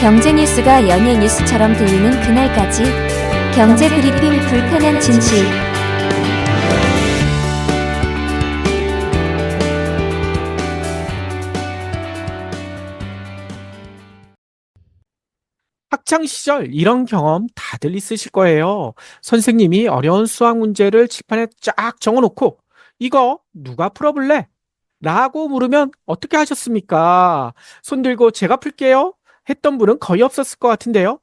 경제 뉴스가 연예 뉴스처럼 들리는 그날까지 경제 브리핑 불편한 진실 학창 시절 이런 경험 다들 있으실 거예요. 선생님이 어려운 수학 문제를 칠판에 쫙 적어놓고 이거 누가 풀어볼래? 라고 물으면 어떻게 하셨습니까? 손 들고 제가 풀게요. 했던 분은 거의 없었을 것 같은데요.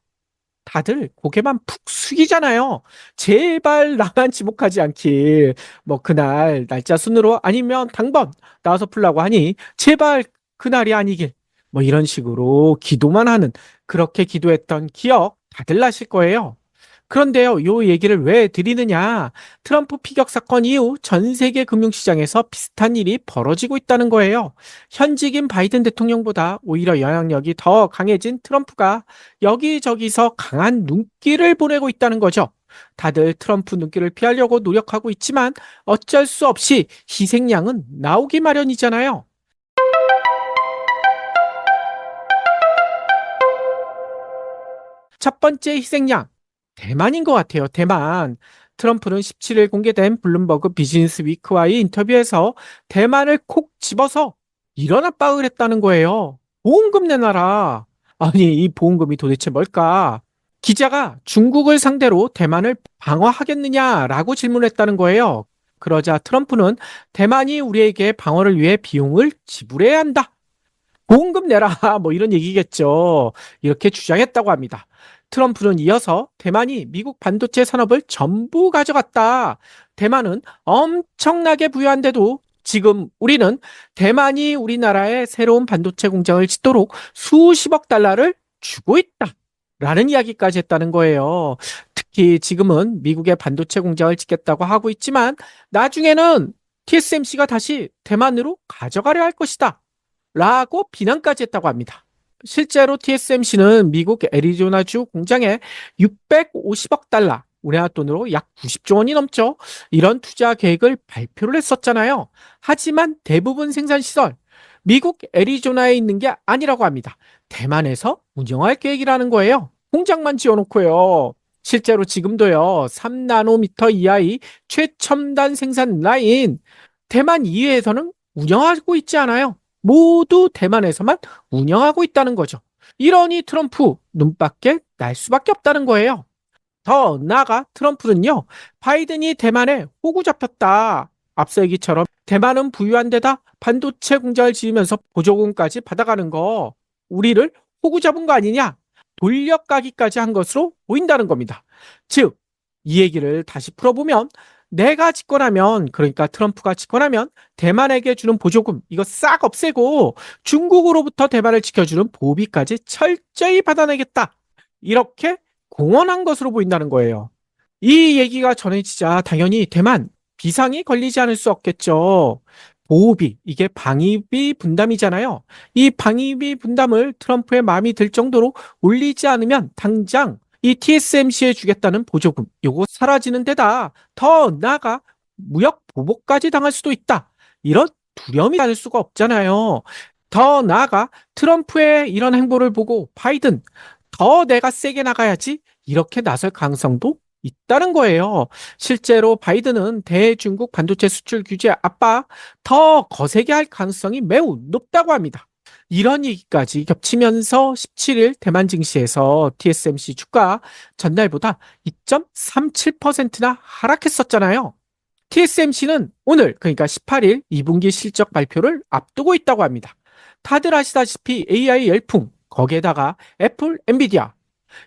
다들 고개만 푹 숙이잖아요. 제발 나만 지목하지 않길. 뭐 그날 날짜 순으로 아니면 당번 나와서 풀라고 하니 제발 그날이 아니길. 뭐 이런 식으로 기도만 하는 그렇게 기도했던 기억 다들 나실 거예요. 그런데요, 요 얘기를 왜 드리느냐? 트럼프 피격 사건 이후 전 세계 금융시장에서 비슷한 일이 벌어지고 있다는 거예요. 현직인 바이든 대통령보다 오히려 영향력이 더 강해진 트럼프가 여기저기서 강한 눈길을 보내고 있다는 거죠. 다들 트럼프 눈길을 피하려고 노력하고 있지만 어쩔 수 없이 희생양은 나오기 마련이잖아요. 첫 번째 희생양, 대만인 것 같아요. 대만. 트럼프는 17일 공개된 블룸버그 비즈니스 위크와의 인터뷰에서 대만을 콕 집어서 이런 압박을 했다는 거예요. 보험금 내놔라. 아니, 이 보험금이 도대체 뭘까? 기자가 중국을 상대로 대만을 방어하겠느냐라고 질문했다는 거예요. 그러자 트럼프는 대만이 우리에게 방어를 위해 비용을 지불해야 한다. 보험금 내라. 뭐 이런 얘기겠죠. 이렇게 주장했다고 합니다. 트럼프는 이어서 대만이 미국 반도체 산업을 전부 가져갔다. 대만은 엄청나게 부유한데도 지금 우리는 대만이 우리나라에 새로운 반도체 공장을 짓도록 수십억 달러를 주고 있다. 라는 이야기까지 했다는 거예요. 특히 지금은 미국의 반도체 공장을 짓겠다고 하고 있지만 나중에는 TSMC가 다시 대만으로 가져가려 할 것이다. 라고 비난까지 했다고 합니다. 실제로 TSMC는 미국 애리조나주 공장에 650억 달러, 우리나라 돈으로 약 90조 원이 넘죠. 이런 투자 계획을 발표를 했었잖아요. 하지만 대부분 생산 시설, 미국 애리조나에 있는 게 아니라고 합니다. 대만에서 운영할 계획이라는 거예요. 공장만 지어놓고요. 실제로 지금도요, 3나노미터 이하의 최첨단 생산 라인, 대만 이외에서는 운영하고 있지 않아요. 모두 대만에서만 운영하고 있다는 거죠. 이러니 트럼프 눈밖에 날 수밖에 없다는 거예요. 더 나아가 트럼프는요, 바이든이 대만에 호구 잡혔다. 앞서 얘기처럼 대만은 부유한 데다 반도체 공장을 지으면서 보조금까지 받아가는 거, 우리를 호구 잡은 거 아니냐? 돌려가기까지 한 것으로 보인다는 겁니다. 즉, 이 얘기를 다시 풀어보면 내가 집권하면 그러니까 트럼프가 집권하면 대만에게 주는 보조금 이거 싹 없애고 중국으로부터 대만을 지켜주는 보비까지 철저히 받아내겠다. 이렇게 공언한 것으로 보인다는 거예요. 이 얘기가 전해지자 당연히 대만 비상이 걸리지 않을 수 없겠죠. 보호비, 이게 방위비 분담이잖아요. 이 방위비 분담을 트럼프의 마음이 들 정도로 올리지 않으면 당장 이 TSMC에 주겠다는 보조금, 요거 사라지는 데다 더 나아가 무역 보복까지 당할 수도 있다. 이런 두려움이 않을 수가 없잖아요. 더 나아가 트럼프의 이런 행보를 보고 바이든 더 내가 세게 나가야지 이렇게 나설 가능성도 있다는 거예요. 실제로 바이든은 대중국 반도체 수출 규제 압박 더 거세게 할 가능성이 매우 높다고 합니다. 이런 얘기까지 겹치면서 17일 대만 증시에서 TSMC 주가 전날보다 2.37%나 하락했었잖아요. TSMC는 오늘 그러니까 18일 2분기 실적 발표를 앞두고 있다고 합니다. 다들 아시다시피 AI 열풍 거기에다가 애플, 엔비디아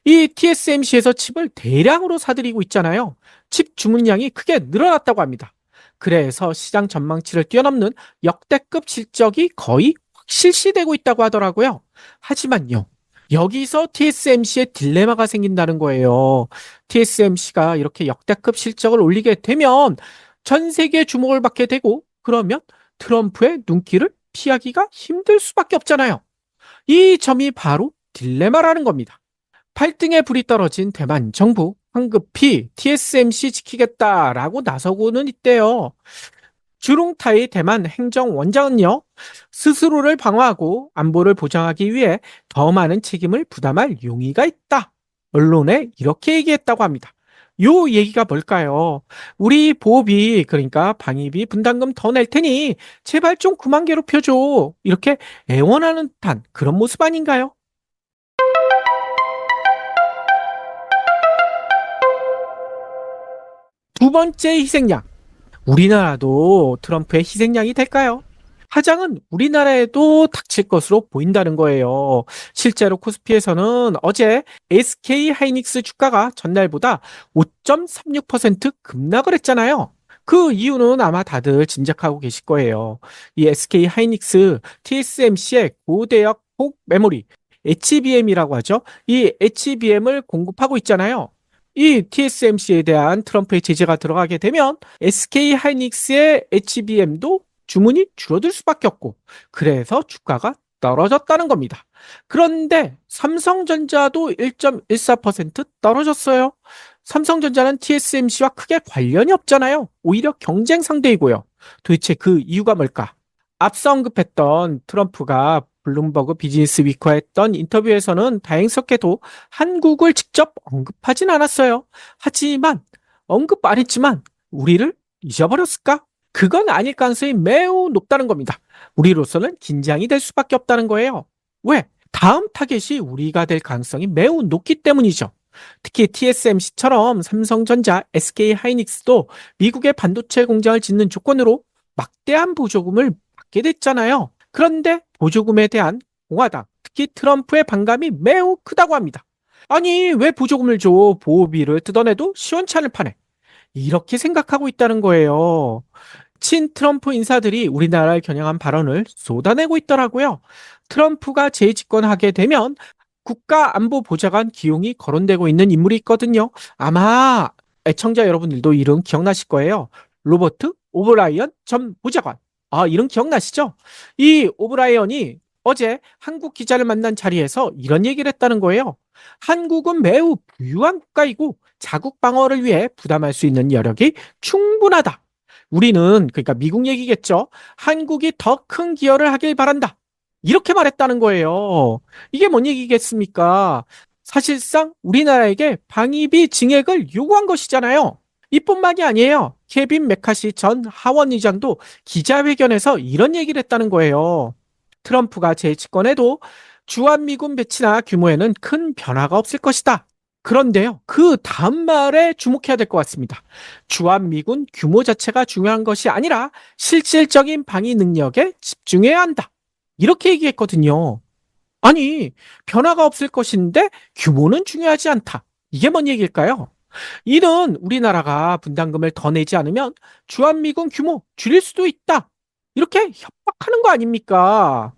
이 TSMC에서 칩을 대량으로 사들이고 있잖아요. 칩 주문량이 크게 늘어났다고 합니다. 그래서 시장 전망치를 뛰어넘는 역대급 실적이 거의 실시되고 있다고 하더라고요. 하지만요. 여기서 TSMC의 딜레마가 생긴다는 거예요. TSMC가 이렇게 역대급 실적을 올리게 되면 전 세계 주목을 받게 되고 그러면 트럼프의 눈길을 피하기가 힘들 수밖에 없잖아요. 이 점이 바로 딜레마라는 겁니다. 팔등에 불이 떨어진 대만 정부 황급히 TSMC 지키겠다라고 나서고는 있대요. 주룽타이 대만 행정원장은요, 스스로를 방어하고 안보를 보장하기 위해 더 많은 책임을 부담할 용의가 있다. 언론에 이렇게 얘기했다고 합니다. 요 얘기가 뭘까요? 우리 보호비, 그러니까 방위비 분담금 더 낼 테니 제발 좀 그만 괴롭혀줘. 이렇게 애원하는 듯한 그런 모습 아닌가요? 두 번째 희생양. 우리나라도 트럼프의 희생양이 될까요? 하장은 우리나라에도 닥칠 것으로 보인다는 거예요. 실제로 코스피에서는 어제 SK 하이닉스 주가가 전날보다 5.36% 급락을 했잖아요. 그 이유는 아마 다들 짐작하고 계실 거예요. 이 SK 하이닉스 TSMC의 고대역 폭 메모리 HBM이라고 하죠. 이 HBM을 공급하고 있잖아요. 이 TSMC에 대한 트럼프의 제재가 들어가게 되면 SK 하이닉스의 HBM도 주문이 줄어들 수밖에 없고 그래서 주가가 떨어졌다는 겁니다. 그런데 삼성전자도 1.14% 떨어졌어요. 삼성전자는 TSMC와 크게 관련이 없잖아요. 오히려 경쟁 상대이고요. 도대체 그 이유가 뭘까? 앞서 언급했던 트럼프가 블룸버그 비즈니스 위크와 했던 인터뷰에서는 다행스럽게도 한국을 직접 언급하진 않았어요. 하지만 언급 안 했지만 우리를 잊어버렸을까? 그건 아닐 가능성이 매우 높다는 겁니다. 우리로서는 긴장이 될 수밖에 없다는 거예요. 왜? 다음 타겟이 우리가 될 가능성이 매우 높기 때문이죠. 특히 TSMC처럼 삼성전자, SK 하이닉스도 미국의 반도체 공장을 짓는 조건으로 막대한 보조금을 받게 됐잖아요. 그런데 보조금에 대한 공화당, 특히 트럼프의 반감이 매우 크다고 합니다. 아니, 왜 보조금을 줘? 보호비를 뜯어내도 시원찮을 판에. 이렇게 생각하고 있다는 거예요. 친 트럼프 인사들이 우리나라를 겨냥한 발언을 쏟아내고 있더라고요. 트럼프가 재집권하게 되면 국가안보보좌관 기용이 거론되고 있는 인물이 있거든요. 아마 애청자 여러분들도 이름 기억나실 거예요. 로버트 오브라이언 전 보좌관. 아, 이름 기억나시죠? 이 오브라이언이 어제 한국 기자를 만난 자리에서 이런 얘기를 했다는 거예요. 한국은 매우 부유한 국가이고 자국 방어를 위해 부담할 수 있는 여력이 충분하다. 우리는 그러니까 미국 얘기겠죠. 한국이 더 큰 기여를 하길 바란다. 이렇게 말했다는 거예요. 이게 뭔 얘기겠습니까? 사실상 우리나라에게 방위비 증액을 요구한 것이잖아요. 이뿐만이 아니에요. 케빈 메카시 전 하원 의장도 기자회견에서 이런 얘기를 했다는 거예요. 트럼프가 재집권해도 주한미군 배치나 규모에는 큰 변화가 없을 것이다. 그런데요, 그 다음 말에 주목해야 될 것 같습니다. 주한미군 규모 자체가 중요한 것이 아니라 실질적인 방위 능력에 집중해야 한다. 이렇게 얘기했거든요. 아니, 변화가 없을 것인데 규모는 중요하지 않다. 이게 뭔 얘기일까요? 이는 우리나라가 분담금을 더 내지 않으면 주한미군 규모 줄일 수도 있다. 이렇게 협박하는 거 아닙니까?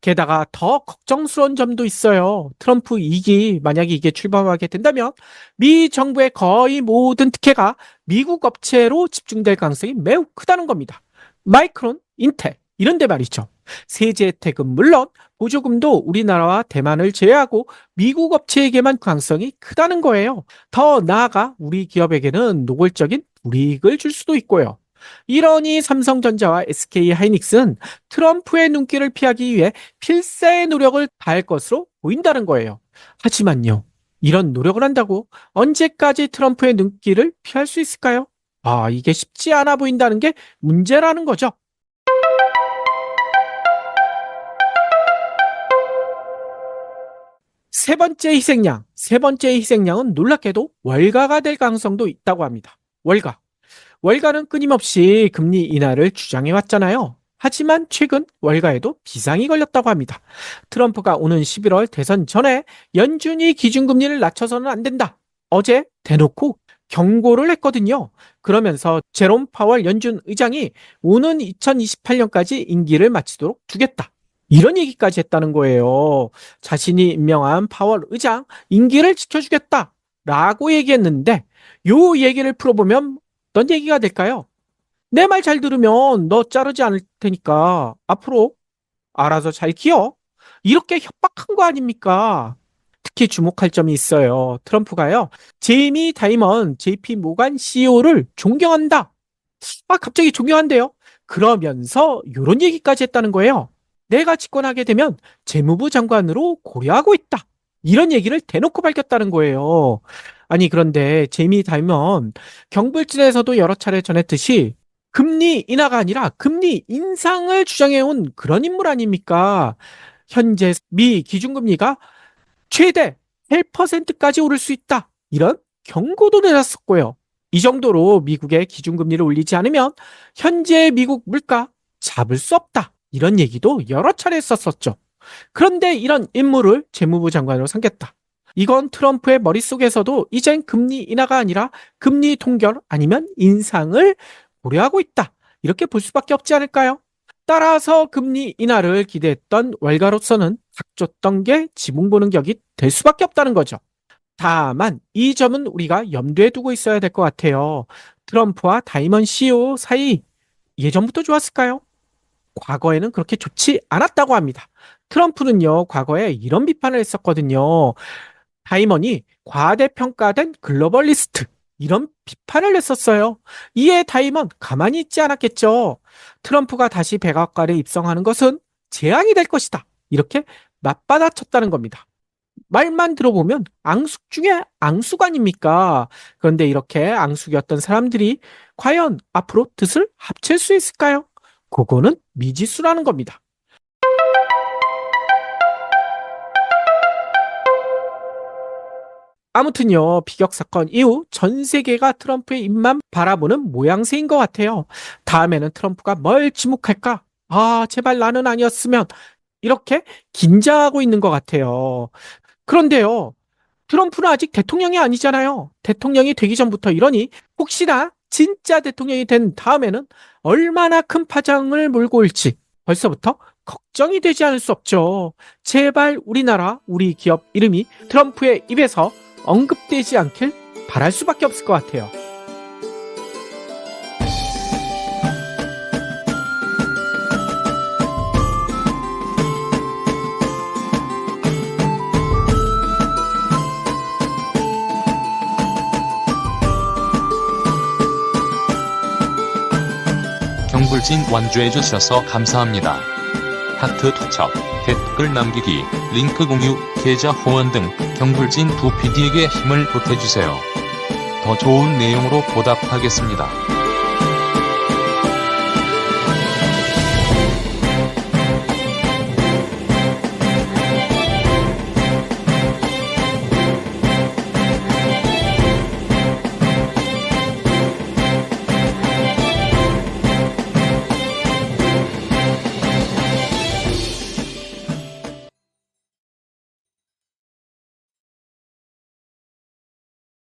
게다가 더 걱정스러운 점도 있어요. 트럼프 2기 만약에 이게 출범하게 된다면 미 정부의 거의 모든 특혜가 미국 업체로 집중될 가능성이 매우 크다는 겁니다. 마이크론, 인텔 이런 데 말이죠. 세제 혜택은 물론 보조금도 우리나라와 대만을 제외하고 미국 업체에게만 가능성이 크다는 거예요. 더 나아가 우리 기업에게는 노골적인 불이익을 줄 수도 있고요. 이러니 삼성전자와 SK 하이닉스는 트럼프의 눈길을 피하기 위해 필사의 노력을 다할 것으로 보인다는 거예요. 하지만요, 이런 노력을 한다고 언제까지 트럼프의 눈길을 피할 수 있을까요? 아, 이게 쉽지 않아 보인다는 게 문제라는 거죠. 세 번째 희생양. 세 번째 희생양은 놀랍게도 월가가 될 가능성도 있다고 합니다. 월가. 월가는 끊임없이 금리 인하를 주장해 왔잖아요. 하지만 최근 월가에도 비상이 걸렸다고 합니다. 트럼프가 오는 11월 대선 전에 연준이 기준금리를 낮춰서는 안 된다. 어제 대놓고 경고를 했거든요. 그러면서 제롬 파월 연준 의장이 오는 2028년까지 임기를 마치도록 두겠다. 이런 얘기까지 했다는 거예요. 자신이 임명한 파월 의장 임기를 지켜주겠다. 라고 얘기했는데 요 얘기를 풀어보면 어떤 얘기가 될까요? 내 말 잘 들으면 너 자르지 않을 테니까 앞으로 알아서 잘 키워. 이렇게 협박한 거 아닙니까? 특히 주목할 점이 있어요. 트럼프가요. 제이미 다이먼 JP 모간 CEO를 존경한다. 아, 갑자기 존경한대요. 그러면서 이런 얘기까지 했다는 거예요. 내가 집권하게 되면 재무부 장관으로 고려하고 있다. 이런 얘기를 대놓고 밝혔다는 거예요. 아니, 그런데 다이먼 경불진에서도 여러 차례 전했듯이 금리 인하가 아니라 금리 인상을 주장해온 그런 인물 아닙니까? 현재 미 기준금리가 최대 8%까지 오를 수 있다. 이런 경고도 내놨었고요. 이 정도로 미국의 기준금리를 올리지 않으면 현재 미국 물가 잡을 수 없다. 이런 얘기도 여러 차례 했었었죠. 그런데 이런 인물을 재무부 장관으로 삼겠다. 이건 트럼프의 머릿속에서도 이젠 금리 인하가 아니라 금리 동결 아니면 인상을 고려하고 있다. 이렇게 볼 수밖에 없지 않을까요? 따라서 금리 인하를 기대했던 월가로서는 닥쳤던 게 지붕 보는 격이 될 수밖에 없다는 거죠. 다만 이 점은 우리가 염두에 두고 있어야 될 것 같아요. 트럼프와 다이먼 CEO 사이 예전부터 좋았을까요? 과거에는 그렇게 좋지 않았다고 합니다. 트럼프는요, 과거에 이런 비판을 했었거든요. 다이먼이 과대평가된 글로벌리스트. 이런 비판을 했었어요. 이에 다이먼 가만히 있지 않았겠죠. 트럼프가 다시 백악관에 입성하는 것은 재앙이 될 것이다. 이렇게 맞받아쳤다는 겁니다. 말만 들어보면 앙숙 중에 앙숙 아닙니까? 그런데 이렇게 앙숙이었던 사람들이 과연 앞으로 뜻을 합칠 수 있을까요? 그거는 미지수라는 겁니다. 아무튼요, 비격 사건 이후 전 세계가 트럼프의 입만 바라보는 모양새인 것 같아요. 다음에는 트럼프가 뭘 지목할까? 아, 제발 나는 아니었으면. 이렇게 긴장하고 있는 것 같아요. 그런데요, 트럼프는 아직 대통령이 아니잖아요. 대통령이 되기 전부터 이러니 혹시나 진짜 대통령이 된 다음에는 얼마나 큰 파장을 몰고 올지 벌써부터 걱정이 되지 않을 수 없죠. 제발 우리나라, 우리 기업 이름이 트럼프의 입에서 언급되지 않길 바랄 수밖에 없을 것 같아요. 경불진 완주해 주셔서 감사합니다. 하트 투척, 댓글 남기기, 링크 공유, 계좌 후원 등 경불진 두 PD에게 힘을 보태주세요. 더 좋은 내용으로 보답하겠습니다.